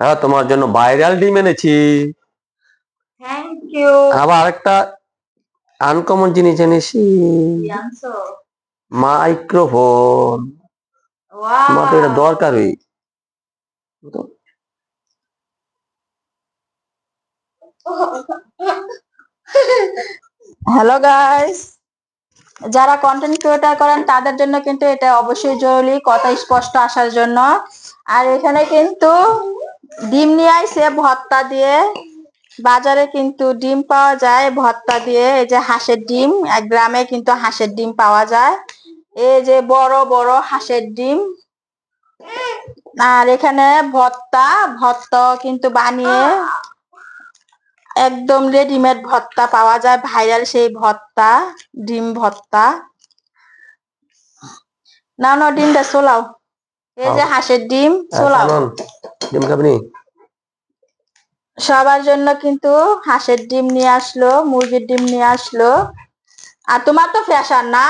হ্যাঁ তোমার জন্য ভাইরাল ডিম এনেছি। থ্যাংক ইউ আবার আরেকটা আনকমন জিনিস এনেছি। মাইক্রোফোন তোমার তো এটা দরকারই। হ্যালো গাইস যারা কন্টেন্ট ক্রিয়েটর করেন তাদের জন্য কিন্তু এটা অবশ্যই জরুরি কথা স্পষ্ট আসার জন্য। আর এখানে কিন্তু ডিম নিয়ে আইছে ভর্তা দিয়ে। বাজারে কিন্তু ডিম পাওয়া যায় ভর্তা দিয়ে। এই যে হাঁসের ডিম, এক গ্রামে কিন্তু হাঁসের ডিম পাওয়া যায়। এই যে বড় বড় হাঁসের ডিম। আর এখানে ভর্তা ভর্তা কিন্তু বানিয়ে একদম রেডিমেড ভর্তা পাওয়া যায়। ভাইরাল সেই ভর্তা, ডিম ভর্তা। না না ডিমটা সোলাও এই যে হাঁসের ডিম হ্যাঁ, সোলাও ডিম খাবনি সবার জন্য কিন্তু হাঁসের ডিম নিয়ে আসলো মুরগির ডিম নিয়ে আসলো। আর তোমার তো ফ্যাশন না?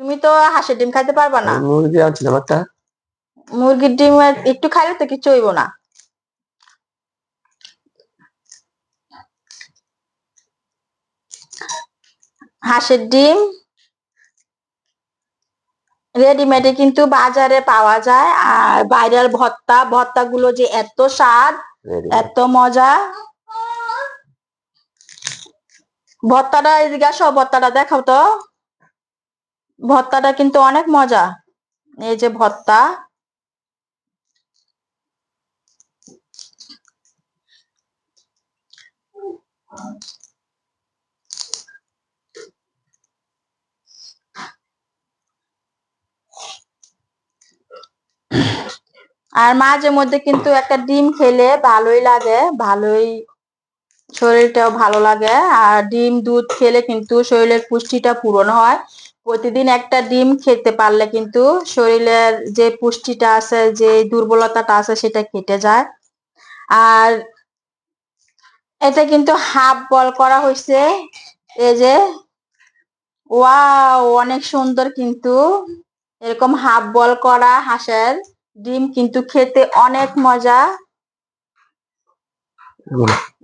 তুমি তো হাঁসের ডিম খাইতে পারবা না। মুরগি আনছিলাম একটা মুরগির ডিম একটু খাইলে তো কিছু হইব না। হাঁসের ডিম রেডিমেডে কিন্তু বাজারে পাওয়া যায়। আর বাইরের ভর্তা ভর্তা গুলো যে এত স্বাদ. এত মজা। ভর্তাটা এদিকে আসো ভর্তাটা দেখাও তো। ভর্তাটা কিন্তু অনেক মজা। এই যে ভর্তা। আর মাঝে মধ্যে কিন্তু একটা ডিম খেলে ভালোই লাগে, ভালোই শরীরটাও ভালো লাগে। আর ডিম, দুধ খেলে কিন্তু শরীরের পুষ্টিটা পূরণ হয়। প্রতিদিন একটা ডিম খেতে পারলে কিন্তু শরীরের যে পুষ্টিটা আছে, যে দুর্বলতাটা আছে, সেটা কেটে যায়। আর এটা কিন্তু হাফ বল করা হয়েছে এই যে ওয়া অনেক সুন্দর কিন্তু। এরকম হাফ বল করা হাঁসের। ডিম কিন্তু খেতে অনেক মজা।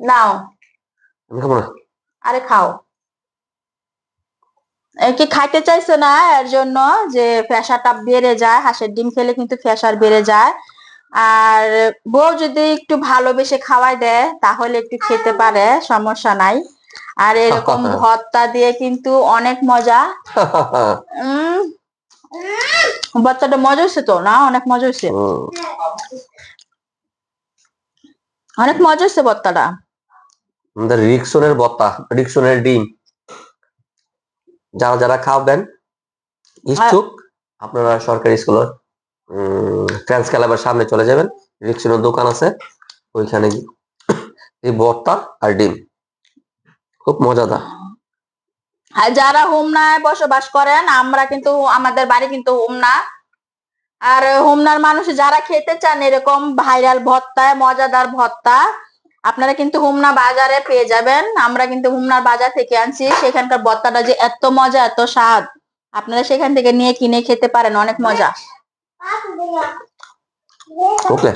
নাও। আরে খাও। কি খাইতে চাইছে না এর জন্য যে প্রেশারটা বেড়ে যায়? হাঁসের ডিম খেলে কিন্তু প্রেশার বেড়ে যায়। আর বউ যদি একটু ভালোবেসে খাওয়াই দেয় তাহলে একটু খেতে পারে সমস্যা নাই। আর এরকম ভর্তা দিয়ে কিন্তু অনেক মজা। উম ভর্তাটা মজা হচ্ছে তো? না অনেক মজা হুম, অনেক মজা হচ্ছে ভর্তাটা আমাদের রিক্সনের বত্তা রিক্সনের ডিম। যারা যারা খাবেন ইচ্ছুক আপনারা সরকারি স্কুলের ফ্রেন্স ক্লাবের সামনে চলে যাবেন। রিক্সনের দোকান আছে ওইখানে এই বত্তা আর ডিম। খুব মজাদার। যারা হোমনায় বসবাস করেন আমরা কিন্তু আমাদের বাড়ি কিন্তু হোমনা। আর হোমনার মানুষ যারা খেতে চান এরকম ভাইরাল ভর্তা মজাদার ভত্তা আপনারা কিন্তু হোমনা বাজারে পেয়ে যাবেন। আমরা কিন্তু হোমনার বাজার থেকে আনছি। সেখানকার ভত্তাটা যে এত মজা এত স্বাদ আপনারা সেখান থেকে নিয়ে কিনে খেতে পারেন অনেক মজা। ওকে